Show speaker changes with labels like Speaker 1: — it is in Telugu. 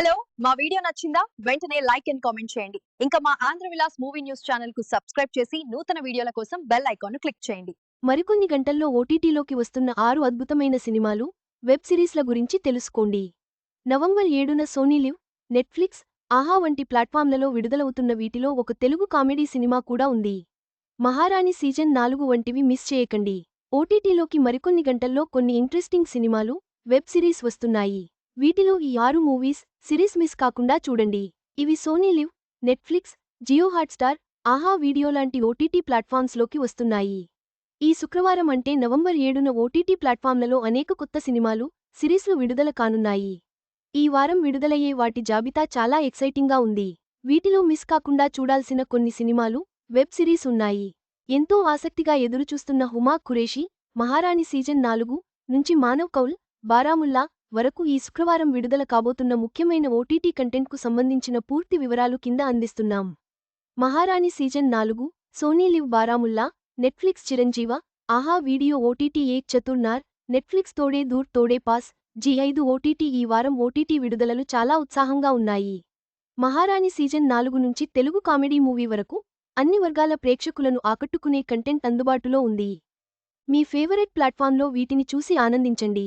Speaker 1: హలో మా వీడియో నచ్చిందా? వెంటనే లైక్ అండ్ కామెంట్ చేయండి. ఇంకా మా ఆంధ్ర విలాస్ మూవీ న్యూస్ ఛానల్కు సబ్స్క్రైబ్ చేసి నూతన వీడియోల కోసం బెల్ ఐకాన్ క్లిక్ చేయండి.
Speaker 2: మరికొన్ని గంటల్లో ఓటీటీలోకి వస్తున్న ఆరు అద్భుతమైన సినిమాలు వెబ్ సిరీస్ల గురించి తెలుసుకోండి. నవంబర్ ఏడున సోనీ లివ్ నెట్ఫ్లిక్స్ ఆహా వంటి ప్లాట్ఫామ్లలో విడుదలవుతున్న వీటిలో ఒక తెలుగు కామెడీ సినిమా కూడా ఉంది. మహారాణి సీజన్ నాలుగు వంటివి మిస్ చేయకండి. ఓటీటీలోకి మరికొన్ని గంటల్లో కొన్ని ఇంట్రెస్టింగ్ సినిమాలు వెబ్ సిరీస్ వస్తున్నాయి. వీటిలో ఈ ఆరు మూవీస్ సిరీస్ మిస్ కాకుండా చూడండి. ఇవి Sony Liv Netflix Jio Hotstar Aha video లాంటి ఓటీటీ ప్లాట్ఫామ్స్లోకి వస్తున్నాయి. ఈ శుక్రవారం అంటే నవంబర్ ఏడున ఓటీటీ ప్లాట్ఫామ్లలో అనేక కొత్త సినిమాలు సిరీస్లు విడుదల కానున్నాయి. ఈ వారం విడుదలయ్యే వాటి జాబితా చాలా ఎక్సైటింగ్గా ఉంది. వీటిలో మిస్ కాకుండా చూడాల్సిన కొన్ని సినిమాలు వెబ్ సిరీస్ ఉన్నాయి. ఎంతో ఆసక్తిగా ఎదురుచూస్తున్న హుమా ఖురేషి మహారాణి సీజన్ నాలుగు నుంచి మానవ్ కౌల్ బారాముల్లా వరకు ఈ శుక్రవారం విడుదల కాబోతున్న ముఖ్యమైన ఓటీటీ కంటెంట్కు సంబంధించిన పూర్తి వివరాలు కింద అందిస్తున్నాం. మహారాణి సీజన్ నాలుగు Sony live Baramulla Netflix Chiranjeeva Aha video OTT Ek Chaturnaar Netflix Thode Door Thode pass G ఐదు ఓటీటీ ఈ వారం ఓటీటీ విడుదలలు చాలా ఉత్సాహంగా ఉన్నాయి. మహారాణి సీజన్ నాలుగు నుంచి తెలుగు కామెడీ మూవీ వరకు అన్ని వర్గాల ప్రేక్షకులను ఆకట్టుకునే కంటెంట్ అందుబాటులో ఉంది. మీ ఫేవరెట్ ప్లాట్ఫామ్లో వీటిని చూసి ఆనందించండి.